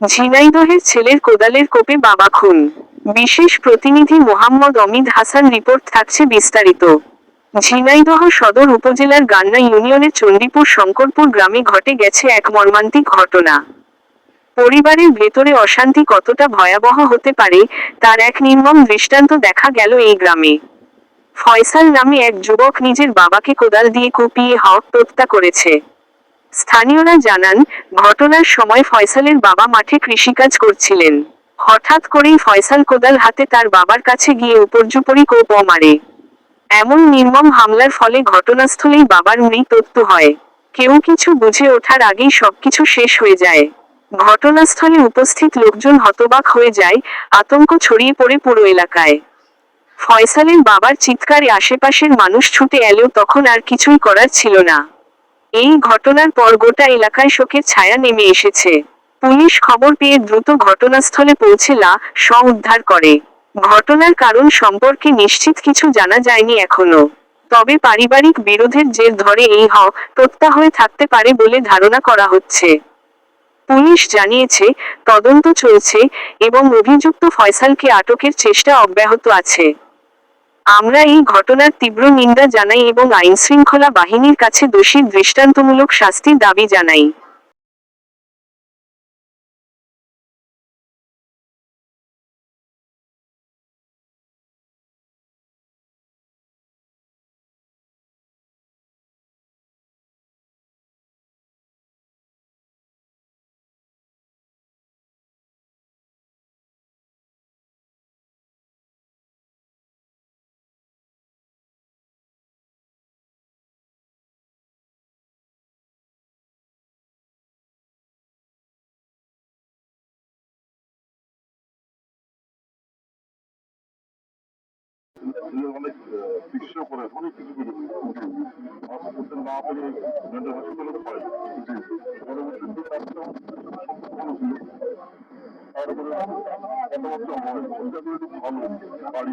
ঝিনাইদহের ছেলের কোদালের কোপে বাবা খুন। বিশেষ প্রতিনিধি মোহাম্মদ অমিদ হাসান রিপোর্ট থাকছে বিস্তারিত। ঝিনাইদহ সদর উপজেলার গান্না ইউনিয়নের চণ্ডীপুর শঙ্করপুর গ্রামে ঘটে গেছে এক মর্মান্তিক ঘটনা। পরিবারের ভেতরে অশান্তি কতটা ভয়াবহ হতে পারে, তার এক নির্মম দৃষ্টান্ত দেখা গেল এই গ্রামে। ফয়সাল নামে এক যুবক নিজের বাবাকে কোদাল দিয়ে কুপিয়ে হক হত্যা করেছে। স্থানীয়রা জানান, ঘটনার সময় ফয়সালের বাবা মাঠে কৃষিকাজ করছিলেন। হঠাৎ করেই ফয়সাল কোদাল হাতে তার বাবার কাছে গিয়ে উপর্যুপরি কোপ মারে। এমন নির্মম হামলার ফলে ঘটনাস্থলেই বাবার মৃত্যু হয়। কেউ কিছু বুঝে ওঠার আগেই সবকিছু শেষ হয়ে যায়। ঘটনাস্থলে উপস্থিত লোকজন হতবাক হয়ে যায়, আতঙ্ক ছড়িয়ে পড়ে পুরো এলাকায়। ফয়সালের বাবার চিৎকারে আশেপাশের মানুষ ছুটে এলেও তখন আর কিছুই করার ছিল না। এই ঘটনার পর গোটা এলাকায় শোকের ছায়া নেমে এসেছে। পুলিশ খবর পেয়ে দ্রুত ঘটনাস্থলে পৌঁছে লা স উদ্ধার করে। ঘটনার কারণ সম্পর্কে নিশ্চিত কিছু জানা যায়নি এখনও। তবে পারিবারিক বিরোধের জের ধরে এই হ হয়ে থাকতে পারে বলে ধারণা করা হচ্ছে। পুলিশ জানিয়েছে, তদন্ত চলছে এবং অভিযুক্ত ফয়সালকে আটকের চেষ্টা অব্যাহত আছে। আমরা এই ঘটনার তীব্র নিন্দা জানাই এবং আইনশৃঙ্খলা বাহিনীর কাছে দোষীর দৃষ্টান্তমূলক শাস্তির দাবি জানাই। অনেক না পেরে মেন্টাল হসপিটালে পাই পরবর্তীতে তারপরে কথাবার্তা হয় ভালো বাড়ি।